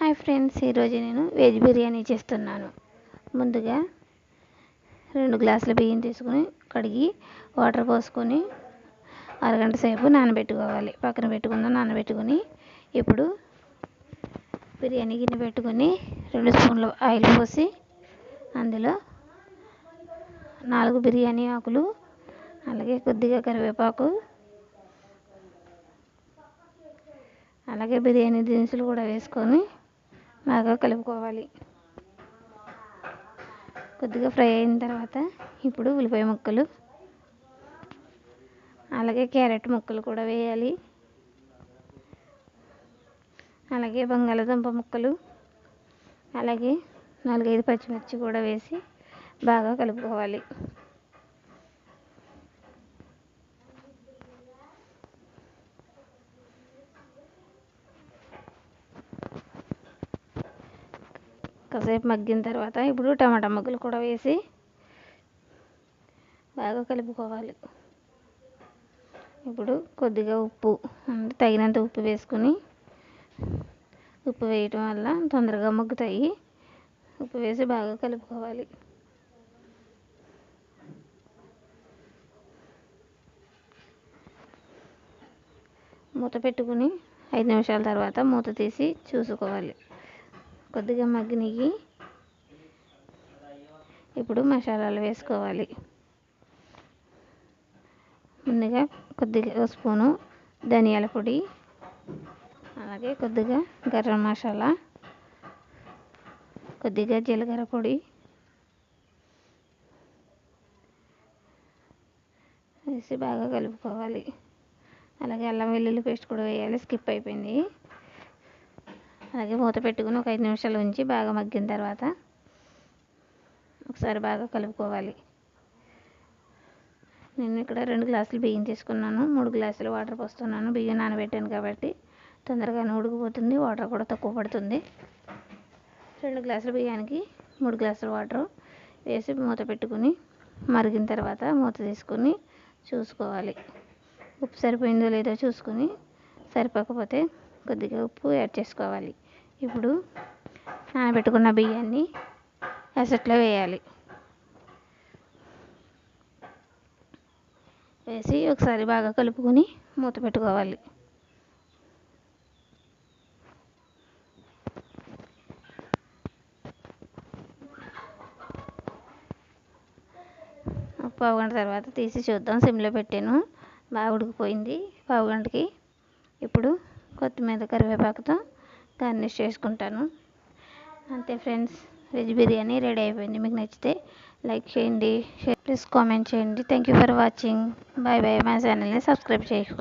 Hi friends ఈరోజు నేను veg biryani చేస్తున్నాను. ముందుగా రెండు గ్లాసుల బియ్యం తీసుకుని కడిగి వాటర్ పోసుకొని అరగంట సేపు నానబెట్టుకోవాలి. పక్కన పెట్టుకుందాం నానబెట్టుకుని ఇప్పుడు బిర్యానీ గిన్నె పెట్టుకొని రెండు స్పూన్ల ఆయిల్ పోసి అందులో నాలుగు బిర్యానీ ఆకులు అలాగే కొద్దిగా కరివేపాకు అలాగే బిర్యానీ దినుసులు కూడా వేసుకొని బాగా కలుపుకోవాలి. కొద్దిగా ఫ్రై అయిన తర్వాత ఇప్పుడు ఉల్లిపాయ ముక్కలు అలాగే క్యారెట్ ముక్కలు కూడా వేయాలి. అలాగే బంగాళదుంప ముక్కలు అలాగే నాలుగైదు పచ్చిమిర్చి కూడా వేసి బాగా కలుపుకోవాలి. కాసేపు మగ్గిన తర్వాత ఇప్పుడు టమాటా ముక్కలు కూడా వేసి బాగా కలుపుకోవాలి. ఇప్పుడు కొద్దిగా ఉప్పు అంటే తగినంత ఉప్పు వేసుకుని ఉప్పు వేయటం వల్ల తొందరగా మగ్గుతాయి. ఉప్పు వేసి బాగా కలుపుకోవాలి. మూత పెట్టుకుని ఐదు నిమిషాల తర్వాత మూత తీసి చూసుకోవాలి. కొద్దిగా మగ్గినవి ఇప్పుడు మసాలాలు వేసుకోవాలి. ముందుగా కొద్దిగా స్పూను ధనియాల పొడి అలాగే కొద్దిగా గరం మసాలా కొద్దిగా జీలకర్ర పొడి వేసి బాగా కలుపుకోవాలి. అలాగే అల్లం వెల్లుల్లి పేస్ట్ కూడా వేయాలి. స్కిప్ అయిపోయింది. అలాగే మూత పెట్టుకుని ఒక ఐదు నిమిషాలు ఉంచి బాగా మగ్గిన తర్వాత ఒకసారి బాగా కలుపుకోవాలి. నేను ఇక్కడ రెండు గ్లాసులు బియ్యం తీసుకున్నాను మూడు గ్లాసులు వాటర్ పోస్తున్నాను. బియ్యం నానబెట్టాను కాబట్టి తొందరగానే ఉడికిపోతుంది వాటర్ కూడా తక్కువ పడుతుంది. రెండు గ్లాసుల బియ్యానికి మూడు గ్లాసుల వాటర్ వేసి మూత పెట్టుకుని మరిగిన తర్వాత మూత తీసుకుని చూసుకోవాలి. ఉప్పు సరిపోయిందో లేదో చూసుకుని సరిపోకపోతే కొద్దిగా ఉప్పు యాడ్ చేసుకోవాలి. ఇప్పుడు నానబెట్టుకున్న బియ్యాన్ని ఎసట్లో వేయాలి. వేసి ఒకసారి బాగా కలుపుకొని మూత పెట్టుకోవాలి. పావు గంట తర్వాత తీసి చూద్దాం. సిమ్లో పెట్టాను. బాగా ఉడికిపోయింది. పావు గంటకి ఇప్పుడు కొత్తిమీర కరివేపాకుతో గార్నిష్ చేసుకుంటాను. అంతే ఫ్రెండ్స్ వెజ్ బిర్యానీ రెడీ అయిపోయింది. మీకు నచ్చితే లైక్ చేయండి షేర్ ప్లీజ్ కామెంట్ చేయండి. Thank you for watching bye bye మా ఛానల్ని సబ్స్క్రైబ్ చేసుకోండి